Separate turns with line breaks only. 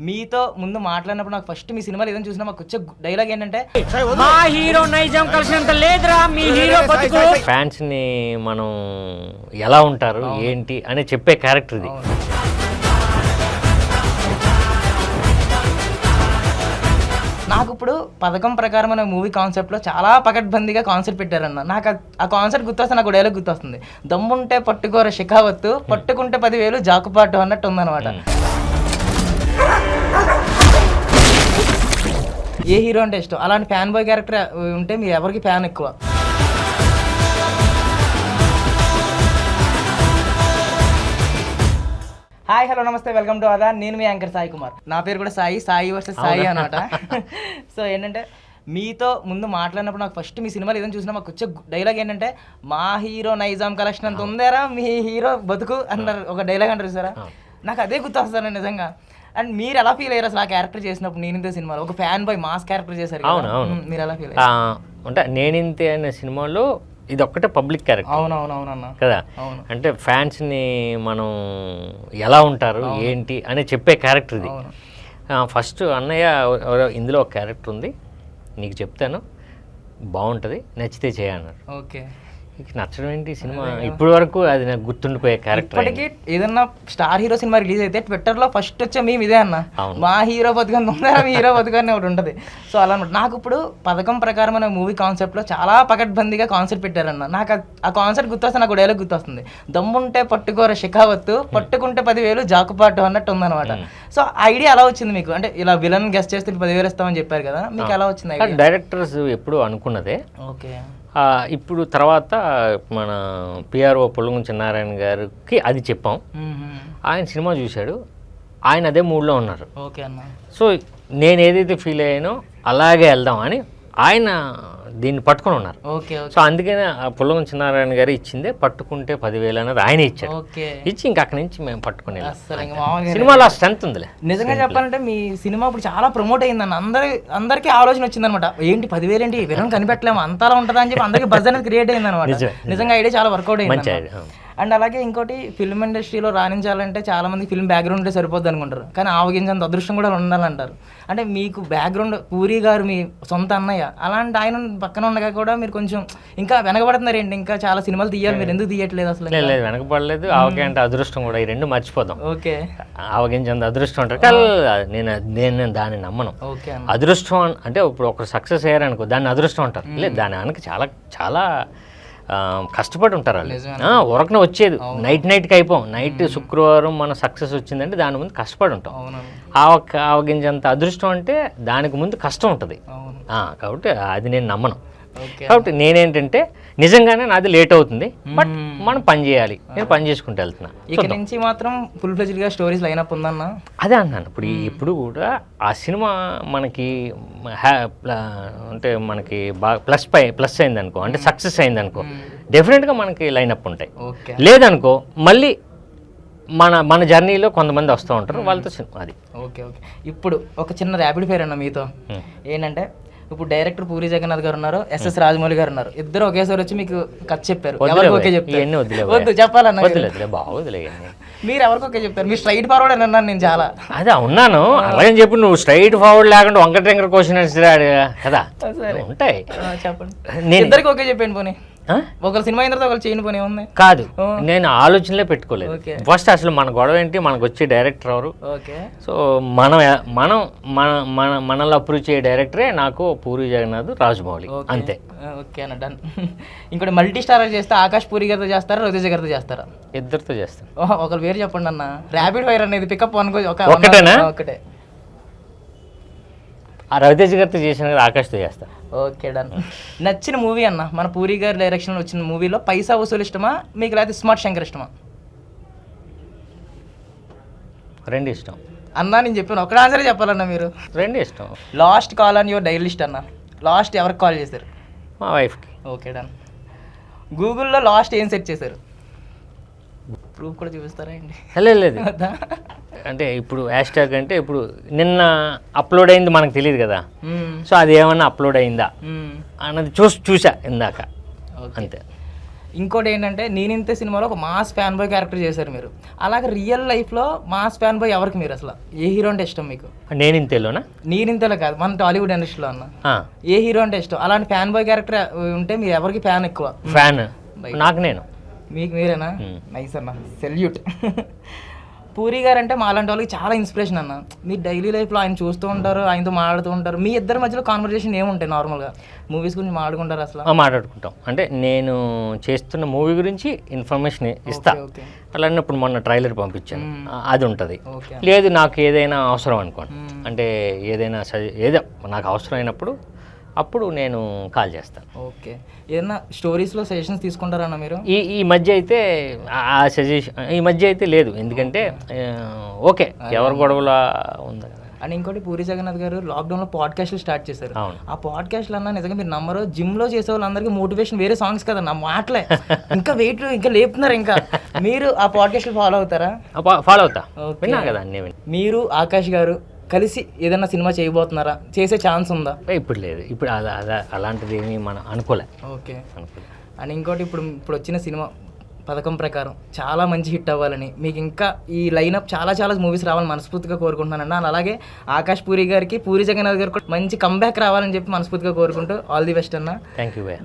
మీతో ముందు మాట్లాడినప్పుడు నాకు ఫస్ట్ మీ సినిమాలు ఏదైనా చూసినా మాకు వచ్చే డైలాగ్ ఏంటంటే
మా హీరో నైజం కలిసినంత లేదురా మీ హీరో బతుకు.
ఫ్యాన్స్ని మనం ఎలా ఉంటారు ఏంటి అని చెప్పే క్యారెక్టర్ ఇది.
నాకు ఇప్పుడు పథకం ప్రకారం అనే మూవీ కాన్సెప్ట్లో చాలా పకడ్బందీగా కాన్సెప్ట్ పెట్టారన్న. నాకు ఆ- కాన్సెప్ట్ గుర్తొస్తే నాకు డైలాగ్ గుర్తొస్తుంది. దమ్ముంటే పట్టుకోర షికావత్తు పట్టుకుంటే పదివేలు జాకుపాటు అన్నట్టు ఉందన్నమాట. ఏ హీరో అంటే ఇష్టం? అలాంటి ఫ్యాన్ బాయ్ క్యారెక్టర్ ఉంటే మీ ఎవరికి ఫ్యాన్ ఎక్కువ? హాయ్ హలో నమస్తే వెల్కమ్ టు అదా నేను మీ యాంకర్ సాయి కుమార్. నా పేరు కూడా సాయి సాయి వర్సెస్ సాయి అనమాట సో ఏంటంటే మీతో ముందు మాట్లాడినప్పుడు నాకు ఫస్ట్ మీ సినిమాలు ఏదైనా చూసినా మాకు వచ్చే డైలాగ్ ఏంటంటే మా హీరో నైజాం కలెక్షన్ అంత ఉందారా? మీ హీరో బతుకు అన్నారు ఒక డైలాగ్ అంటారు సారా నాకు అదే గుర్తొస్తాను నిజంగా. అండ్ మీరు ఎలా ఫీల్ అయ్యారు అసలు ఆ క్యారెక్టర్ చేసినప్పుడు? నేను ఇంతే సినిమాలో. ఒక ఫ్యాన్ బాయ్ మాస్ క్యారెక్టర్ చేశారు.
అవును, అవును.
మీరు ఎలా ఫీల్
అంటే నేనింతే అనే సినిమాలో ఇది ఒక్కటే పబ్లిక్ క్యారెక్టర్.
అవునవునవునన్న.
కదా. అంటే ఫ్యాన్స్ని మనం ఎలా ఉంటారు ఏంటి అని చెప్పే క్యారెక్టర్ ఇది. ఫస్ట్ అన్నయ్య ఇందులో ఒక క్యారెక్టర్ ఉంది. నీకు చెప్తాను. బాగుంటుంది నచ్చితే చేయన్నారు
ఓకే.
నచ్చడం ఏంటి సినిమా? ఇప్పటి వరకు అది నాకు గుర్తుండిపోయే క్యారెక్టర్
ఇప్పటికీ ఏదన్నా స్టార్ హీరో సినిమా రిలీజ్ అయితే ట్విట్టర్లో ఫస్ట్ వచ్చే మేము ఇదే అన్న. మా హీరో బతుకని ఉందా మీ హీరో బతుకని ఒకటి ఉంటుంది. సో అలా. నాకు ఇప్పుడు పథకం ప్రకారం అనే మూవీ కాన్సెప్ట్లో చాలా పకడ్బందీగా కాన్సెప్ట్ పెట్టారన్న. నాకు ఆ- కాన్సెప్ట్ గుర్తొస్తే నాకు డైలాగ్ గుర్తొస్తుంది. దమ్ముంటే పట్టుకోర షికావత్తు పట్టుకుంటే పదివేలు జాకుపాటు అన్నట్టు ఉందన్నమాట. సో ఐడియా ఎలా వచ్చింది మీకు? అంటే ఇలా విలన్ గెస్ట్ చేస్తే పదివేలు ఇస్తామని చెప్పారు కదా మీకు ఎలా వచ్చింది
డైరెక్టర్స్ ఎప్పుడు అనుకున్నదే.
ఓకే.
ఇప్పుడు తర్వాత మన పిఆర్ఓ పొల్లుగు చిన్నారాయణ గారికి అది చెప్పాం. ఆయన సినిమా చూశాడు. ఆయన అదే మూడ్లో ఉన్నారు.
ఓకే అన్న.
సో నేను ఏదైతే ఫీల్ అయ్యానో అలాగే వెళ్దాం అని ఆయన దీన్ని పట్టుకొని ఉన్నారు. సో అందుకనే ఆ పొల్లుగు చిన్నారాయణ గారు ఇచ్చిందే పట్టుకుంటే పదివేలు అనేది ఆయన ఇచ్చాడు
ఓకే.
ఇచ్చి ఇంక అక్కడి నుంచి మేము పట్టుకుని సినిమాలో ఆ స్ట్రెంత్ ఉందిలే.
నిజంగా చెప్పాలంటే మీ సినిమా ఇప్పుడు చాలా ప్రమోట్ అయిందన్న. అందరి అందరికీ ఆలోచన వచ్చిందనమాట ఏంటి పదివేలు ఏంటి వినం కనిపెట్టలేము అంతలా ఉంటుందా అని చెప్పి అందరికీ బజ్ అనేది క్రియేట్ అయిందనమాట
నిజమే,
నిజంగా ఐడియా చాలా వర్కౌట్
మంచి
అయింది
idea, అవును.
అండ్ అలాగే ఇంకోటి ఫిల్మ్ ఇండస్ట్రీలో రాణించాలంటే చాలా మంది ఫిల్మ్ బ్యాక్గ్రౌండ్ ఉంటే సరిపోద్ది అనుకుంటారు. కానీ ఆవగించంత అదృష్టం కూడా ఉండాలంటారు. అంటే మీకు బ్యాక్గ్రౌండ్ పూరి గారు మీ సొంత అన్నయ్య అలాంటి ఆయన పక్కన ఉండగా కూడా మీరు కొంచెం ఇంకా వెనకబడుతున్నారు ఏంటి? ఇంకా చాలా సినిమాలు తీయాలి మీరు ఎందుకు తీయట్లేదు అసలు
లేదు లేదు వెనకపడలేదు ఆవకాయ అంటే అదృష్టం కూడా ఈ రెండు మర్చిపోదాం.
ఓకే.
ఆవగించంత అదృష్టం ఉంటారు. కానీ నేను నేను దాన్ని నమ్మను.
ఓకే
అదృష్టం అంటే ఇప్పుడు ఒకరు సక్సెస్ అయ్యారనుకో దాన్ని అదృష్టం అంటారు. లేదు దాని వెనక చాలా చాలా కష్టపడి ఉంటారు వాళ్ళు. ఉరకన వచ్చేది. నైట్ నైట్కి అయిపోం. నైట్ శుక్రవారం మన సక్సెస్ వచ్చిందంటే దాని ముందు కష్టపడి ఉంటాం. ఆవగించేంత అదృష్టం అంటే దానికి ముందు కష్టం ఉంటుంది. కాబట్టి అది నేను నమ్మను. కాబట్టి నేనేంటంటే నిజంగానే నాది లేట్ అవుతుంది బట్ మనం పని చేయాలి. నేను పని చేసుకుంటూ వెళ్తున్నా.
ఇక నుంచి మాత్రం ఫుల్ ఫ్లెజ్డ్గా స్టోరీస్ లైన్ అప్ ఉందన్న?
అదే అన్నాను. ఇప్పుడు ఈ- ఇప్పుడు కూడా ఆ సినిమా మనకి అంటే మనకి బాగా ప్లస్ పై ప్లస్ అయింది అనుకో అంటే సక్సెస్ అయింది అనుకో డెఫినెట్గా మనకి లైనప్ ఉంటాయి.
ఓకే
లేదనుకో మళ్ళీ మన మన జర్నీలో కొంతమంది వస్తూ ఉంటారు వాళ్ళతో సినిమా అది.
ఓకే ఓకే ఇప్పుడు ఒక చిన్న ర్యాపిడ్ ఫైర్ అన్న మీతో. ఏంటంటే ఇప్పుడు డైరెక్టర్ పూరి జగన్నాథ్ గారు ఉన్నారు ఎస్ఎస్ రాజమౌళి గారు ఉన్నారు. ఇద్దరు ఒకేసారి వచ్చి మీకు కథ చెప్పారు. ఎవరికి. ఓకే చెప్తారు. వద్దు చెప్పాలన్న మీరు. ఎవరికి ఓకే చెప్తారు? మీరు స్ట్రైట్ ఫార్వర్డ్ అని అన్నాను నేను చాలా.
అదే ఉన్నాను. అలాగని చెప్పి నువ్వు స్ట్రైట్ ఫార్వర్డ్ లేకుండా వంకట టెంకర క్వశ్చన్ కదా.
సరే.
ఉంటాయి.
చెప్పండి.
నేను
ఇద్దరికి ఓకే చెప్పండి పోనీ? ఒకరు సినిమా అయిన తర్వాత ఒకరు చేయని పోనీ ఉంది
కాదు. నేను ఆలోచనలే పెట్టుకోలేదు. ఫస్ట్ అసలు మన గొడవ ఏంటి? మనకు వచ్చే డైరెక్టర్ ఎవరు?
ఓకే.
సో మనం మనం మన మన మనల్ని అప్రూవ్ చేయ డైరెక్టరే నాకు పూరి జగన్నాథ్ రాజమౌళి. అంతే.
ఓకే అన్న డన్ ఇంకోటి మల్టీ స్టార్ చేస్తే ఆకాష్ పూరి గారితో చేస్తారా రవితేజ గారితో చేస్తారా?
ఇద్దరితో చేస్తాను.
ఓహో, ఒకరు పేరు చెప్పండి అన్న. ర్యాపిడ్ ఫైర్ అనేది పికప్ అనుకో ఒక
ఒక్కటేనా?
ఒకటే.
ఆ రవితేజ్ గారితో చేసిన ఆకాష్తో చేస్తాను
ఓకే డన్. నచ్చిన మూవీ అన్న మన పూరి గారి డైరెక్షన్ వచ్చిన మూవీలో పైసా వసూలు ఇష్టమా? మీకు లేకపోతే స్మార్ట్ శంకర్ ఇష్టమా?
రెండు ఇష్టం.
అన్న నేను చెప్పాను. ఒకటి ఆన్సర్ చెప్పాలన్న మీరు.
రెండు ఇష్టం.
Last call on your dial list అన్న. లాస్ట్ ఎవరికి కాల్ చేశారు?
మా వైఫ్కి.
Okay done. గూగుల్లో లాస్ట్ ఏం సెర్చ్ చేశారు? ప్రూఫ్ కూడా చూపిస్తారా అండి
లేదు? అంటే ఇప్పుడు హ్యాష్ ట్యాగ్ అంటే ఇప్పుడు నిన్న అప్లోడ్ అయింది మనకు తెలియదు కదా. సో అది ఏమన్నా అప్లోడ్ అయిందా. అన్నది చూసి చూసా ఇందాక. అంతే.
ఇంకోటి ఏంటంటే నేనింతే సినిమాలో ఒక మాస్ ఫ్యాన్ బాయ్ క్యారెక్టర్ చేశారు మీరు. అలాగే రియల్ లైఫ్లో మాస్ ఫ్యాన్ బాయ్ ఎవరికి మీరు అసలు? ఏ హీరో అంటే ఇష్టం మీకు?
నేను ఇంతేలోనా
నేనింతలో కాదు. మన టాలీవుడ్ ఇండస్ట్రీలో అన్న. ఏ హీరో అంటే ఇష్టం? అలాంటి ఫ్యాన్ బాయ్ క్యారెక్టర్ ఉంటే మీరు ఎవరికి ఫ్యాన్ ఎక్కువ?
ఫ్యాన్. నాకు నేను.
మీకు మీరేనా. నైస్ అన్న. సెల్యూట్. పూరి గారు అంటే మాలాంటి వాళ్ళకి చాలా ఇన్స్పిరేషన్ అన్న. మీరు డైలీ లైఫ్లో ఆయన చూస్తూ ఉంటారు ఆయనతో మాట్లాడుతూ ఉంటారు. మీ ఇద్దరి మధ్యలో కాన్వర్జేషన్ ఏముంటాయి నార్మల్గా మూవీస్ గురించి మాట్లాడుకుంటారు అసలు?
మాట్లాడుకుంటాం. అంటే నేను చేస్తున్న మూవీ గురించి ఇన్ఫర్మేషన్ ఇస్తా. అలానే ఇప్పుడు మొన్న ట్రైలర్ పంపించాను. అది ఉంటుంది. లేదు నాకు ఏదైనా అవసరం అనుకోండి. అంటే ఏదైనా సజె ఏదో నాకు అవసరం అయినప్పుడు అప్పుడు నేను కాల్ చేస్తాను.
ఓకే. ఏదైనా స్టోరీస్లో సజెషన్స్ తీసుకుంటారన్న మీరు?
ఈ ఈ మధ్య అయితే ఆ సజెషన్ ఈ మధ్య అయితే లేదు. ఎందుకంటే ఓకే. ఎవరి గొడవల ఉంది కదా.
అండ్ ఇంకోటి పూరి జగన్నాథ్ గారు లాక్డౌన్లో పాడ్కాస్ట్లు స్టార్ట్ చేశారు. ఆ పాడ్కాస్ట్లు అన్న నిజంగా మీరు నమ్మరు. జిమ్లో చేసే వాళ్ళందరికీ మోటివేషన్ వేరే సాంగ్స్ కదా. నా మాటలే. ఇంకా వెయిట్ ఇంకా లేపుతున్నారు ఇంకా. మీరు ఆ పాడ్కాస్ట్లు ఫాలో అవుతారా?
ఫాలో అవుతా. విన్నా కదా
మీరు ఆకాష్ గారు కలిసి ఏదైనా సినిమా చేయబోతున్నారా? చేసే ఛాన్స్ ఉందా?
ఇప్పుడు లేదు. ఇప్పుడు అలా అలా అలాంటిది ఏమీ మనం అనుకోలే.
ఓకే.
అనుకోలే.
అండ్ ఇంకోటి ఇప్పుడు ఇప్పుడు వచ్చిన సినిమా పథకం ప్రకారం చాలా మంచి హిట్ అవ్వాలని మీకు ఇంకా ఈ లైనప్ చాలా చాలా మూవీస్ రావాలని మనస్ఫూర్తిగా కోరుకుంటున్నాను అండ్ అలాగే ఆకాష్ పూరి గారికి పూరి జగన్నాథ్ గారికి మంచి కంబ్యాక్ రావాలని చెప్పి మనస్ఫూర్తిగా కోరుకుంటూ ఆల్ ది బెస్ట్ అన్న.
Thank you